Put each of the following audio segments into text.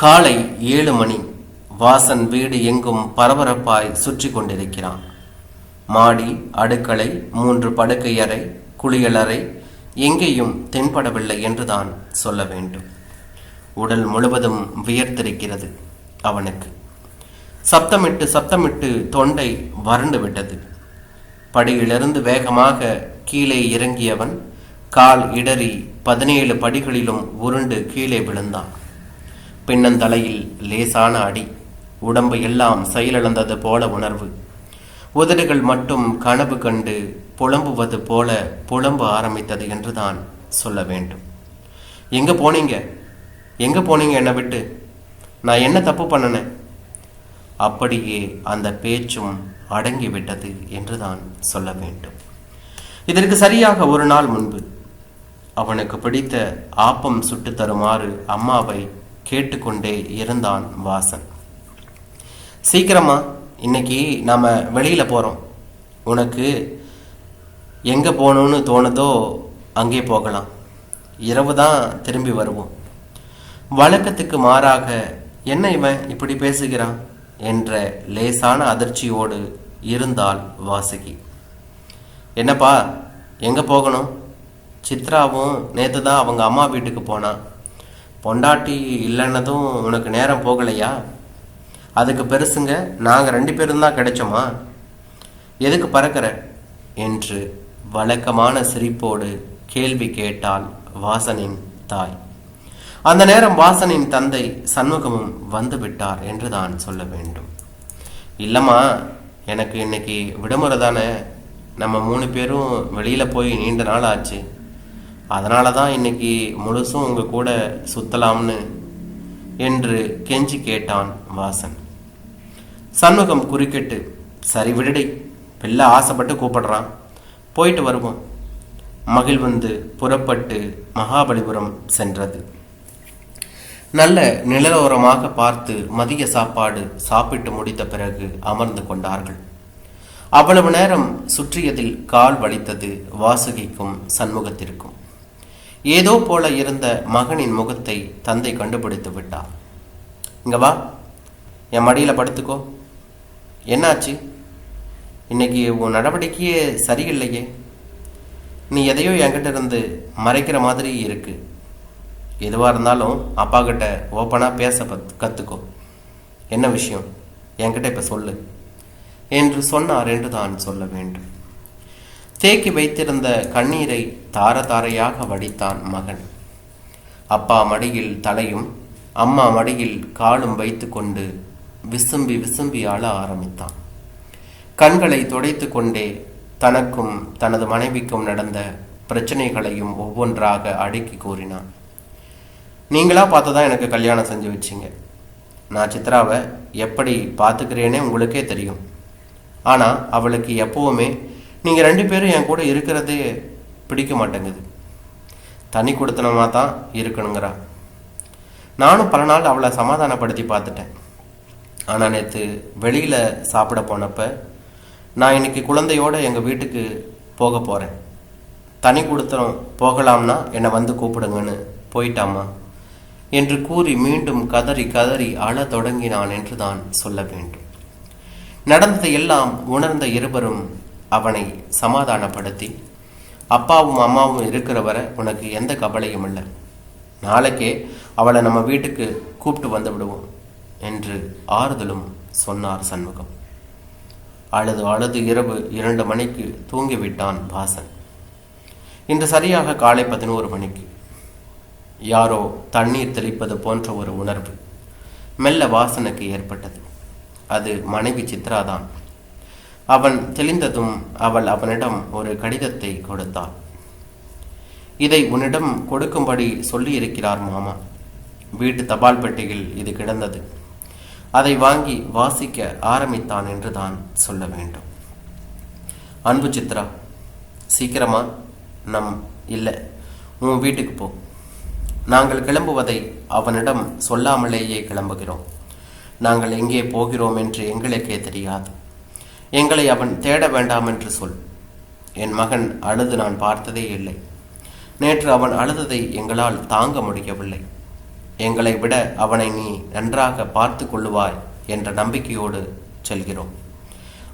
காலை ஏழு மணி. வாசன் வீடு எங்கும் பரபரப்பாய் சுற்றி கொண்டிருக்கிறான். மாடி அடுக்களை மூன்று படுக்கை அறை குளியலறை எங்கேயும் தென்படவில்லை என்றுதான் சொல்ல வேண்டும். உடல் முழுவதும் வியர்த்திருக்கிறது அவனுக்கு. சப்தமிட்டு சப்தமிட்டு தொண்டை வறண்டு விட்டது. படியிலிருந்து வேகமாக கீழே இறங்கியவன் கால் இடறி பதினேழு படிகளிலும் உருண்டு கீழே விழுந்தான். பின்னந்தலையில் லேசான அடி. உடம்பு எல்லாம் செயலிழந்தது போல உணர்வு. உதடுகள் மட்டும் கனவு கண்டு புலம்புவது போல புலம்ப ஆரம்பித்தது என்றுதான் சொல்ல வேண்டும். எங்க போனீங்க? எங்க போனீங்க என்னை விட்டு? நான் என்ன தப்பு பண்ணினேன்? அப்படியே அந்த பேச்சும் அடங்கிவிட்டது என்றுதான் சொல்ல வேண்டும். இதற்கு சரியாக ஒரு நாள் முன்பு. அவனுக்கு பிடித்த ஆப்பம் சுட்டு தருமாறு அம்மாவை கேட்டுக்கொண்டே இருந்தான் வாசன். சீக்கிரமா இன்னைக்கு நாம் வெளியில் போகிறோம் உனக்கு எங்கே போகணும்னு தோணுதோ அங்கே போகலாம். இரவு தான் திரும்பி வருவோம். வழக்கத்துக்கு மாறாக என்ன இவன் இப்படி பேசுகிறான் என்ற லேசான அதிர்ச்சியோடு இருந்தாள் வாசுகி. என்னப்பா எங்கே போகணும்? சித்ராவும் நேற்று தான் அவங்க அம்மா வீட்டுக்கு போனான். பொண்டாட்டி இல்லைன்னதும் உனக்கு நேரம் போகலையா? அதுக்கு பெருசுங்க நாங்கள் ரெண்டு பேரும் தான் கிடைச்சோமா? எதுக்கு பறக்கிற? என்று வழக்கமான சிரிப்போடு கேள்வி கேட்டாள் வாசனின் தாய். அந்த நேரம் வாசனின் தந்தை சண்முகமும் வந்துவிட்டார் என்று தான் சொல்ல வேண்டும். இல்லைம்மா எனக்கு இன்னைக்கு விடுமுறை தானே. நம்ம மூணு பேரும் வெளியில் போய் நீண்ட நாள் ஆச்சு. அதனால தான் இன்னைக்கு முழுசும் உங்கள் கூட சுத்தலாம்னு என்று கெஞ்சி கேட்டான் வாசன். சண்முகம் குறுக்கிட்டு சரி விடுடி பிள்ளை ஆசைப்பட்டு கூப்பிடுறான். போயிட்டு வருவோம். மகிழ்வந்து புறப்பட்டு மகாபலிபுரம் சென்றது. நல்ல நிழலோரமாக பார்த்து மதிய சாப்பாடு சாப்பிட்டு முடித்த பிறகு அமர்ந்து கொண்டார்கள். அவ்வளவு நேரம் சுற்றியதில் கால் வலித்தது வாசுகிக்கும் சண்முகத்திற்கும். ஏதோ போல இருந்த மகனின் முகத்தை தந்தை கண்டுபிடித்து விட்டார். இங்க வா. என் மடியில் படுத்துக்கோ. என்னாச்சு? இன்னைக்கு உன் நடவடிக்கையே சரியில்லையே. நீ எதையோ என்கிட்ட இருந்து மறைக்கிற மாதிரி இருக்கு. எதுவாக இருந்தாலும் அப்பா கிட்ட ஓப்பனாக பேச பத்- கற்றுக்கோ என்ன விஷயம்? என்கிட்ட இப்போ சொல்லு. என்று சொன்னார் என்று தான் சொல்ல வேண்டும். தேக்கி வைத்திருந்த கண்ணீரை தார தாரையாக வடித்தான் மகன். அப்பா மடியில் தலையும் அம்மா மடியில் காலும் வைத்துக்கொண்டு விசும்பி விசும்பி ஆள ஆரம்பித்தான். கண்களை துடைத்து கொண்டே தனக்கும் தனது மனைவிக்கும் நடந்த பிரச்சனைகளையும் ஒவ்வொன்றாக அடுக்கி கூறினான். நீங்களா பார்த்து தான் எனக்கு கல்யாணம் செஞ்சு வச்சிங்க. நான் சித்ராவை எப்படி பார்த்துக்கிறேனே உங்களுக்கே தெரியும். ஆனால் அவளுக்கு எப்பவுமே நீங்கள் ரெண்டு பேரும் என் கூட இருக்கிறதே பிடிக்க மாட்டேங்குது. தனி கொடுத்தனமாக தான் இருக்கணுங்கிறா. நானும் பல நாள் அவளை சமாதானப்படுத்தி பார்த்துட்டேன். ஆனால் நேற்று வெளியில் சாப்பிட போனப்ப நான் இன்னைக்கு குழந்தையோட எங்கள் வீட்டுக்கு போக போகிறேன் தனி கொடுத்தனம் போகலாம்னா என்னை வந்து கூப்பிடுங்கன்னு போயிட்டாமா என்று கூறி மீண்டும் கதறி கதறி அழ தொடங்கினான் என்று தான் சொல்ல வேண்டும். நடந்ததை எல்லாம் உணர்ந்த இருவரும் அவனை சமாதானப்படுத்தி அப்பாவும் அம்மாவும் இருக்கிற வரை உனக்கு எந்த கவலையும் இல்லை. நாளைக்கே அவளை நம்ம வீட்டுக்கு கூப்பிட்டு வந்து விடுவோம் என்று ஆறுதலும் சொன்னார் சண்முகம். அழுது அழுது இரவு இரண்டு மணிக்கு தூங்கிவிட்டான் வாசன். இன்று சரியாக காலை பதினோரு மணிக்கு. யாரோ தண்ணீர் தெளிப்பது போன்ற ஒரு உணர்வு மெல்ல வாசனுக்கு ஏற்பட்டது. அது மனைவி சித்ரா தான் அவன் தெளிந்ததும் அவள் அவனிடம் ஒரு கடிதத்தை கொடுத்தாள். இதை உன்னிடம் கொடுக்கும்படி சொல்லியிருக்கிறார் மாமா. வீட்டு தபால் பெட்டியில் இது கிடந்தது. அதை வாங்கி வாசிக்க ஆரம்பித்தான் என்று தான் சொல்ல வேண்டும். அன்பு சித்ரா சீக்கிரமா நம் இல்லை உன் வீட்டுக்கு போ. நாங்கள் கிளம்புவதை அவனிடம் சொல்லாமலேயே கிளம்புகிறோம். நாங்கள் எங்கே போகிறோம் என்று எங்களுக்கே தெரியாது. எங்களை அவன் தேட வேண்டாம் என்று சொல். என் மகன் அழுது நான் பார்த்ததே இல்லை. நேற்று அவன் அழுததை எங்களால் தாங்க முடியவில்லை. எங்களை விட அவனை நீ நன்றாக பார்த்து கொள்ளுவாய் என்ற நம்பிக்கையோடு செல்கிறோம்.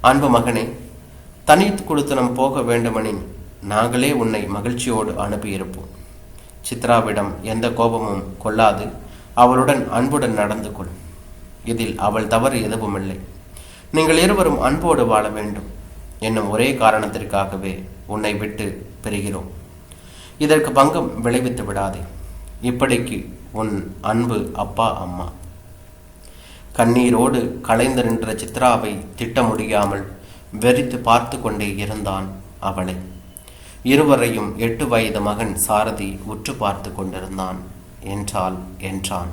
அன்பு மகனே தனித்து கொடுத்தனம் போக வேண்டுமெனின் நாங்களே உன்னை மகிழ்ச்சியோடு அனுப்பியிருப்போம். சித்ராவிடம் எந்த கோபமும் கொள்ளாது. அவளுடன் அன்புடன் நடந்து கொள். இதில் அவள் தவறு எதுவுமில்லை. நீங்கள் இருவரும் அன்போடு வாழ வேண்டும். என்னும் ஒரே காரணத்திற்காகவே உன்னை விட்டு பெறுகிறோம் இதற்கு பங்கம் விளைவித்து விடாதே. இப்படிக்கு உன் அன்பு அப்பா அம்மா. கண்ணீரோடு கலைந்து நின்ற சித்ராவை திட்ட முடியாமல் வெறித்து பார்த்து கொண்டே இருந்தான் அவளை. இருவரையும் எட்டு வயது மகன் சாரதி உற்று பார்த்து கொண்டிருந்தான். என்றால் என்றான்.